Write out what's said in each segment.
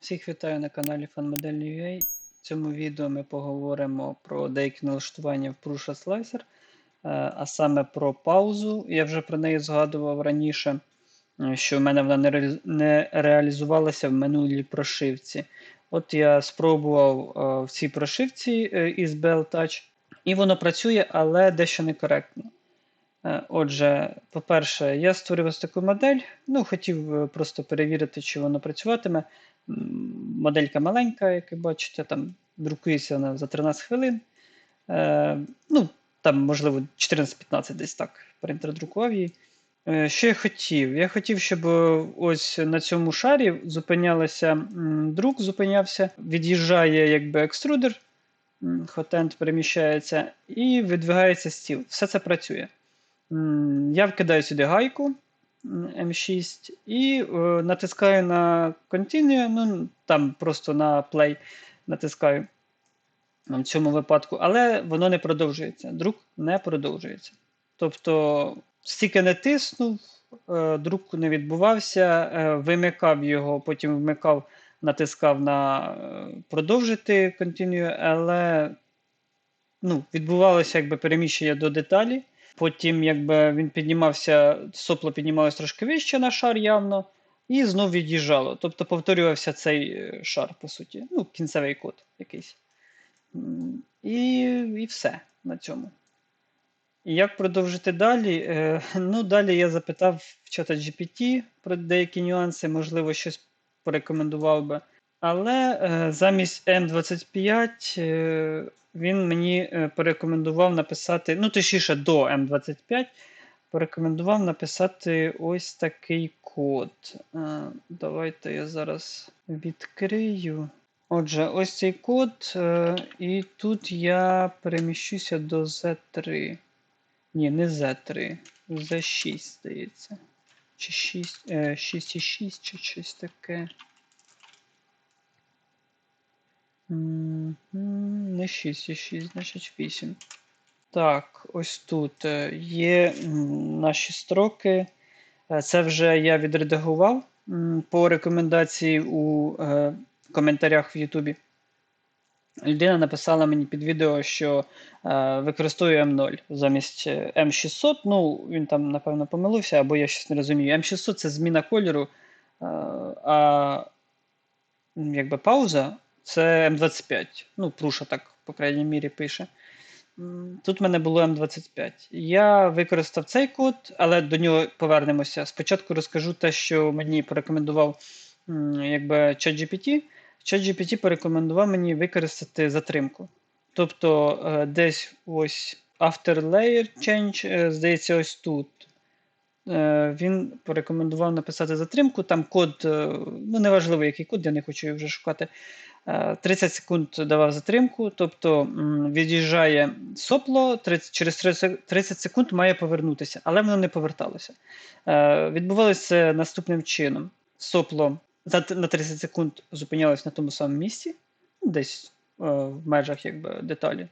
Всіх вітаю на каналі FanModel.ua. В цьому відео ми поговоримо про деякі налаштування в Prusa Slicer, е, а саме про паузу. Я вже про неї згадував раніше, е, що в мене вона не реалізувалася в минулій прошивці. От я спробував е, в цій прошивці із Bell Touch, і воно працює, але дещо некоректно. Е, Отже, по-перше, я створив ось таку модель. Ну, хотів е, просто перевірити, чи воно працюватиме. Моделька маленька, як ви бачите, там друкується вона за 13 хвилин. Е, ну, там, можливо, 14-15 десь так принтер друкував її. Що я хотів? Я хотів, щоб ось на цьому шарі зупинялася м, друк, зупинявся, від'їжджає якби екструдер, м, хотенд переміщається і видвигається стіл. Все це працює. Я вкидаю сюди гайку м, М6 і е, натискаю на Continue, ну там просто на Play натискаю в цьому випадку, але воно не продовжується. Друк не продовжується. Тобто, стільки не тиснув, е, друк не відбувався, е, вимикав його, потім вмикав, натискав на е, продовжити Continue, але ну, відбувалося якби переміщення до деталі. Потім, якби він піднімався, сопло піднімалося трошки вище на шар явно, і знов від'їжджало. Тобто повторювався цей е, шар, по суті. Ну, кінцевий код якийсь. І, і все на цьому. І як продовжити далі? Е, ну, далі я запитав в чата GPT про деякі нюанси, можливо, щось порекомендував би. Але е, замість М25 е, він мені е, порекомендував написати, ну, точніше, до М25 порекомендував написати ось такий код. Е, давайте я зараз відкрию. Отже, ось цей код, е, і тут я переміщуся до Z3. Ні, не Z3, Z6, здається. Чи 6, е, 6,6, чи щось таке. Не 6,6, значить 8. Так, ось тут е, є наші строки. Е, Це вже я відредагував по рекомендації у е, коментарях в Ютубі. Людина написала мені під відео, що е, використовую М0 замість е, М600. Ну, він там, напевно, помилився, або я щось не розумію. М600 це зміна кольору, е, а якби пауза це М25. Ну, Пруша так, по крайній мірі, пише. Тут в мене було М25. Я використав цей код, але до нього повернемося. Спочатку розкажу те, що мені порекомендував якби ChatGPT. ChatGPT порекомендував мені використати затримку. Тобто е, десь ось after layer change, е, здається, ось тут. Е, Він порекомендував написати затримку. Там код, ну неважливо, який код, я не хочу його вже шукати. Е, 30 секунд давав затримку, тобто від'їжджає сопло, 30, через 30 30 секунд має повернутися, але воно не поверталося. Е, Відбувалося наступним чином: сопло на 30 секунд зупинялось на тому самому місці, десь е, в межах якби, деталі.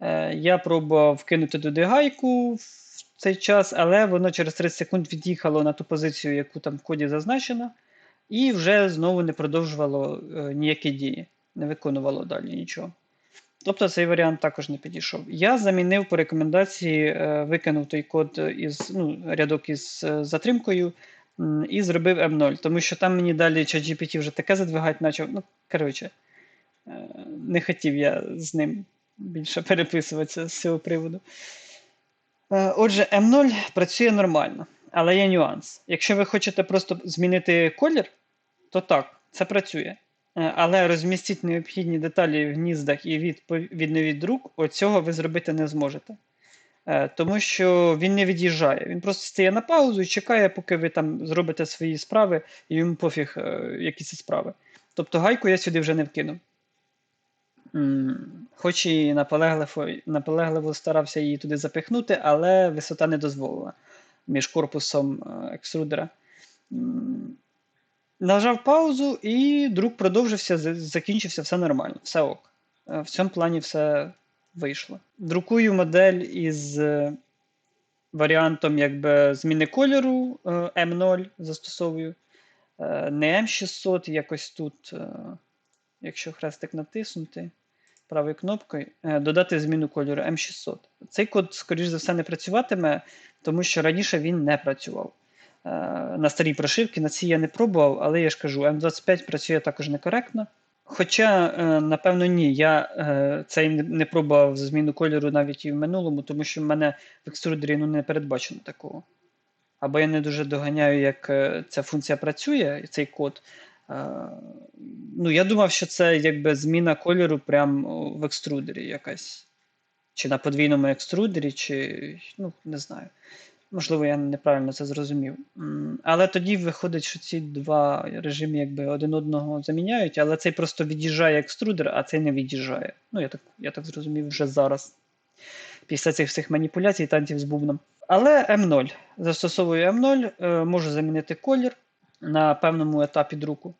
Е, Я пробував вкинути туди гайку в цей час, але воно через 30 секунд від'їхало на ту позицію, яку там в коді зазначено, і вже знову не продовжувало е, ніякі дії, не виконувало далі нічого. Тобто цей варіант також не підійшов. Я замінив по рекомендації, е, викинув той код із ну, рядок із е, затримкою і зробив M0, тому що там мені далі ChatGPT вже таке задвигати почав. Ну, коротше, не хотів я з ним більше переписуватися з цього приводу. Отже, M0 працює нормально, але є нюанс. Якщо ви хочете просто змінити колір, то так, це працює. Е, Але розмістіть необхідні деталі в гніздах і відповідно від друк, оцього ви зробити не зможете. Е, Тому що він не від'їжджає. Він просто стає на паузу і чекає, поки ви там зробите свої справи, і йому пофіг, е, які це справи. Тобто гайку я сюди вже не вкинув. Хоч і наполегливо, наполегливо старався її туди запихнути, але висота не дозволила між корпусом е, екструдера. Нажав паузу, і друк продовжився, закінчився, все нормально, все ок. Е, В цьому плані все вийшло. Друкую модель із е, варіантом якби, зміни кольору е, M0 застосовую. не М600, якось тут, якщо хрестик натиснути правою кнопкою, е, додати зміну кольору М600. Цей код, скоріш за все, не працюватиме, тому що раніше він не працював. Е, На старій прошивці, на цій я не пробував, але я ж кажу, М25 працює також некоректно. Хоча, е, напевно, ні, я цей не- пробував зміну кольору навіть і в минулому, тому що в мене в екструдері ну, не передбачено такого. Або я не дуже доганяю, як ця функція працює, цей код. Е, Ну, я думав, що це якби зміна кольору прямо в екструдері якась. Чи на подвійному екструдері, чи ну, не знаю. Можливо, я неправильно це зрозумів. Але тоді виходить, що ці два режими якби один одного заміняють, але цей просто від'їжджає екструдер, а цей не від'їжджає. Ну, я так, я так зрозумів вже зараз. Після цих всіх маніпуляцій танців з бубном. Але М0. Застосовую М0, е, можу замінити колір на певному етапі друку.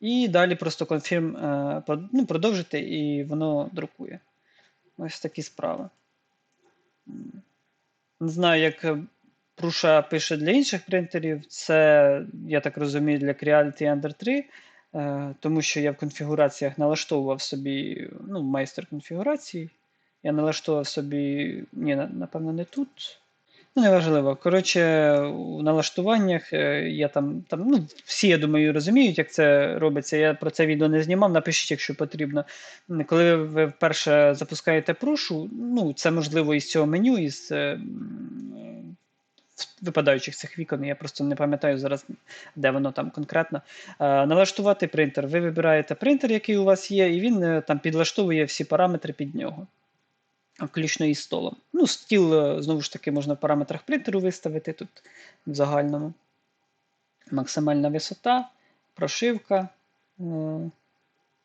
І далі просто конфірм е, ну, продовжити, і воно друкує. Ось такі справи. Не знаю, як е, Пруша пише для інших принтерів. Це, я так розумію, для Creality Ender 3, е, тому що я в конфігураціях налаштовував собі ну, майстер конфігурації. Я налаштував собі. Ні, напевно, не тут. Ну, неважливо. Коротше, у налаштуваннях е, я там, там, ну, всі, я думаю, розуміють, як це робиться. Я про це відео не знімав. Напишіть, якщо потрібно. Коли ви вперше запускаєте прушу, ну, це можливо із цього меню, із е, випадаючих цих вікон. Я просто не пам'ятаю зараз, де воно там конкретно. Е, Налаштувати принтер. Ви вибираєте принтер, який у вас є, і він там підлаштовує всі параметри під нього включно із столом. Ну, стіл, е, знову ж таки, можна в параметрах принтеру виставити тут в загальному. Максимальна висота, прошивка. е,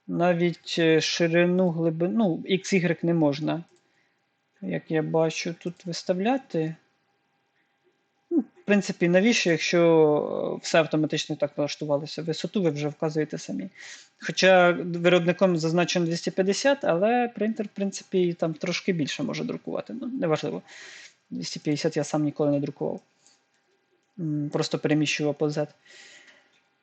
Навіть е, ширину глибину, ну, XY не можна, як я бачу, тут виставляти. Принципі, навіщо, якщо е, все автоматично так налаштувалося? Висоту ви вже вказуєте самі. Хоча виробником зазначено 250, але принтер, в принципі, там трошки більше може друкувати. Ну, неважливо. 250 я сам ніколи не друкував. Просто переміщував по Z.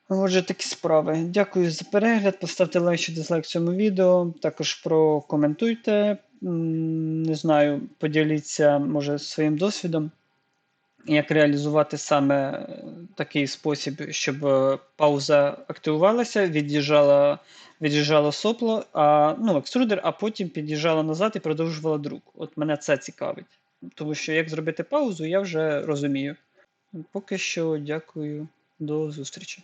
Отже, такі справи. Дякую за перегляд. Поставте лайк чи дизлайк цьому відео. Також прокоментуйте. Не знаю, поділіться, може, своїм досвідом як реалізувати саме е, такий спосіб, щоб е, пауза активувалася, від'їжджала, від'їжджало сопло, а, ну, екструдер, а потім під'їжджала назад і продовжувала друк. От мене це цікавить. Тому що як зробити паузу, я вже розумію. Поки що дякую, до зустрічі.